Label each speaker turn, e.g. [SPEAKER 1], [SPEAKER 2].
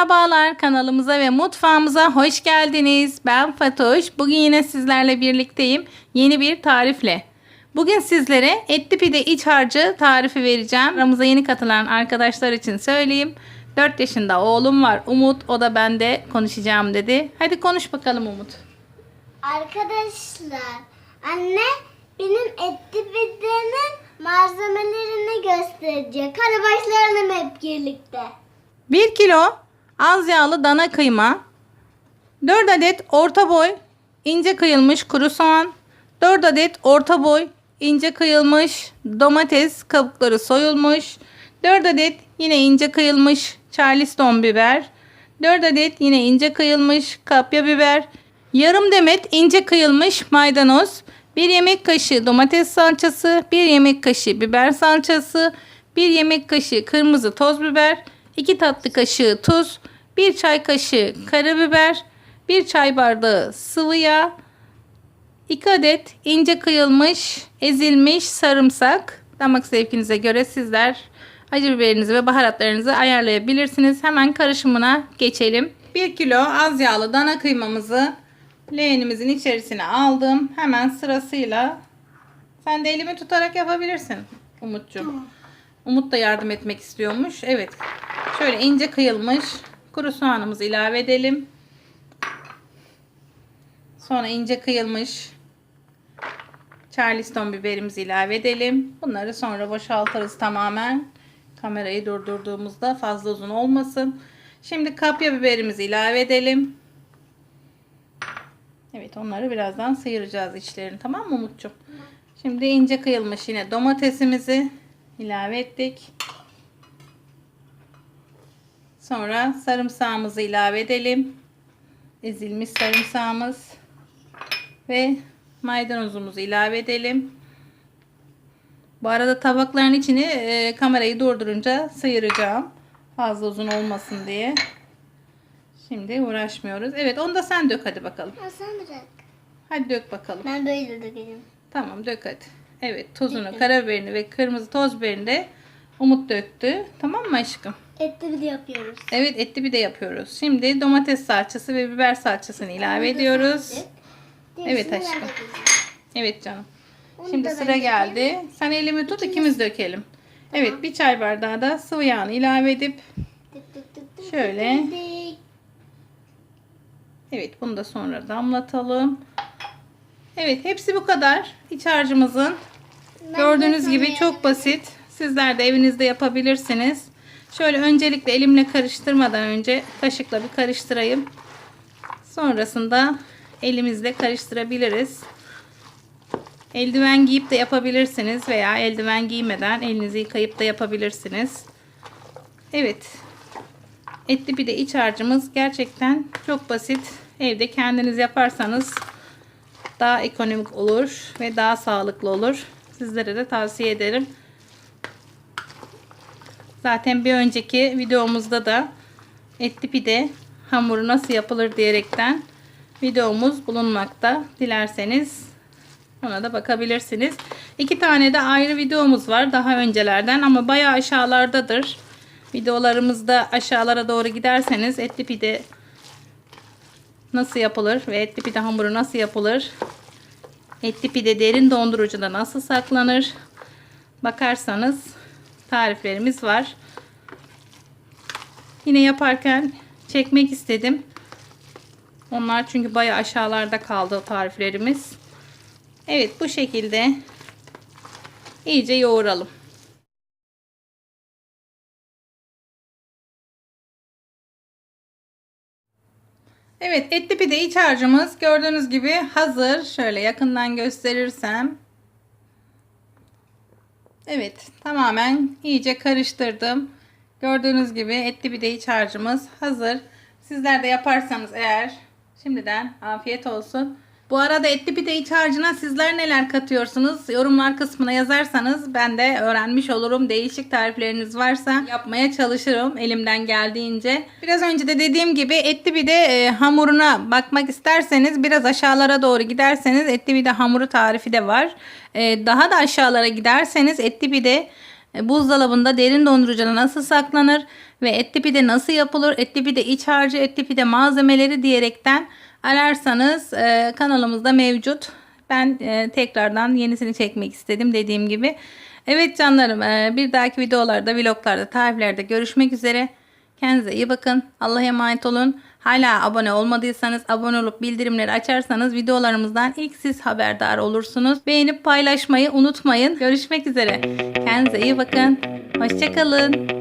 [SPEAKER 1] Merhabalar kanalımıza ve mutfağımıza hoş geldiniz. Ben Fatoş. Bugün yine sizlerle birlikteyim. Yeni bir tarifle. Bugün sizlere etli pide iç harcı tarifi vereceğim. Aramıza yeni katılan arkadaşlar için söyleyeyim. 4 yaşında oğlum var Umut. O da ben de konuşacağım dedi. Hadi konuş bakalım Umut.
[SPEAKER 2] Arkadaşlar anne benim etli pidenin malzemelerini gösterecek. Hadi başlayalım hep birlikte.
[SPEAKER 1] 1 kilo az yağlı dana kıyma, 4 adet orta boy ince kıyılmış kuru soğan, 4 adet orta boy ince kıyılmış domates kabukları soyulmuş, 4 adet yine ince kıyılmış charleston biber, 4 adet yine ince kıyılmış kapya biber, yarım demet ince kıyılmış maydanoz, 1 yemek kaşığı domates salçası, 1 yemek kaşığı biber salçası, 1 yemek kaşığı kırmızı toz biber, 2 tatlı kaşığı tuz, 1 çay kaşığı karabiber, 1 çay bardağı sıvı yağ, 2 adet ince kıyılmış, ezilmiş sarımsak. Damak zevkinize göre sizler acı biberinizi ve baharatlarınızı ayarlayabilirsiniz. Hemen karışımına geçelim. 1 kilo az yağlı dana kıymamızı leğenimizin içerisine aldım. Hemen sırasıyla sen de elimi tutarak yapabilirsin Umut'cum. Umut da yardım etmek istiyormuş. Evet. Şöyle ince kıyılmış kuru soğanımızı ilave edelim. Sonra ince kıyılmış Charleston biberimizi ilave edelim. Bunları sonra boşaltırız tamamen. Kamerayı durdurduğumuzda fazla uzun olmasın. Şimdi kapya biberimizi ilave edelim. Evet onları birazdan sıyıracağız içlerini tamam mı Umut'cum? Şimdi ince kıyılmış yine domatesimizi ilave ettik. Sonra sarımsağımızı ilave edelim. Ezilmiş sarımsağımız ve maydanozumuzu ilave edelim. Bu arada tabakların içini e, kamerayı durdurunca sıyıracağım. Fazla uzun olmasın diye. Şimdi uğraşmıyoruz. Evet onu da sen dök hadi bakalım.
[SPEAKER 2] Ha, sen bırak.
[SPEAKER 1] Hadi dök bakalım.
[SPEAKER 2] Ben böyle dökelim.
[SPEAKER 1] Tamam dök hadi. Evet tuzunu, karabiberini ve kırmızı toz biberini de Umut döktü. Tamam mı aşkım?
[SPEAKER 2] Etli pide yapıyoruz.
[SPEAKER 1] Evet etli bir de yapıyoruz. Şimdi domates salçası ve biber salçasını ilave ediyoruz. Evet aşkım. Evet canım.
[SPEAKER 2] Onu
[SPEAKER 1] Şimdi
[SPEAKER 2] da ben
[SPEAKER 1] sıra geldi. Sen elimi tut ikimiz dökelim. Evet bir çay bardağı da sıvı yağını ilave edip
[SPEAKER 2] Tık tık tık tık
[SPEAKER 1] Şöyle.
[SPEAKER 2] tık tık.
[SPEAKER 1] evet bunu da sonra damlatalım. Evet hepsi bu kadar. İç harcımızın
[SPEAKER 2] Ben
[SPEAKER 1] Gördüğünüz
[SPEAKER 2] de
[SPEAKER 1] gibi çok basit. Sizler de evinizde yapabilirsiniz. Şöyle öncelikle elimle karıştırmadan önce kaşıkla bir karıştırayım. Sonrasında elimizle karıştırabiliriz. Eldiven giyip de yapabilirsiniz veya eldiven giymeden elinizi yıkayıp da yapabilirsiniz. Evet. Etli pide iç harcımız gerçekten çok basit. Evde kendiniz yaparsanız daha ekonomik olur ve daha sağlıklı olur. Sizlere de tavsiye ederim. Zaten bir önceki videomuzda da etli pide hamuru nasıl yapılır diyerekten videomuz bulunmakta. Dilerseniz ona da bakabilirsiniz. İki tane de ayrı videomuz var daha öncelerden ama bayağı aşağılardadır. Videolarımızda aşağılara doğru giderseniz etli pide nasıl yapılır ve etli pide hamuru nasıl yapılır Etli pide derin dondurucuda nasıl saklanır? Bakarsanız tariflerimiz var. Yine yaparken çekmek istedim. Onlar çünkü bayağı aşağılarda kaldı tariflerimiz. Evet bu şekilde iyice yoğuralım. Evet etli pide iç harcımız gördüğünüz gibi hazır. Şöyle yakından gösterirsem. Evet tamamen iyice karıştırdım. Gördüğünüz gibi etli pide iç harcımız hazır. Sizler de yaparsanız eğer şimdiden afiyet olsun. Bu arada etli pide iç harcına sizler neler katıyorsunuz? Yorumlar kısmına yazarsanız ben de öğrenmiş olurum. Değişik tarifleriniz varsa yapmaya çalışırım elimden geldiğince. Biraz önce de dediğim gibi etli pide e, hamuruna bakmak isterseniz biraz aşağılara doğru giderseniz etli pide hamuru tarifi de var. E, daha da aşağılara giderseniz etli pide e, buzdolabında derin dondurucuda nasıl saklanır ve etli pide nasıl yapılır, etli pide iç harcı, etli pide malzemeleri diyerekten ararsanız e, kanalımızda mevcut. Ben e, tekrardan yenisini çekmek istedim dediğim gibi. Evet canlarım e, bir dahaki videolarda, vloglarda, tariflerde görüşmek üzere. Kendinize iyi bakın. Allah'a emanet olun. Hala abone olmadıysanız abone olup bildirimleri açarsanız videolarımızdan ilk siz haberdar olursunuz. Beğenip paylaşmayı unutmayın. Görüşmek üzere. Kendinize iyi bakın. Hoşçakalın.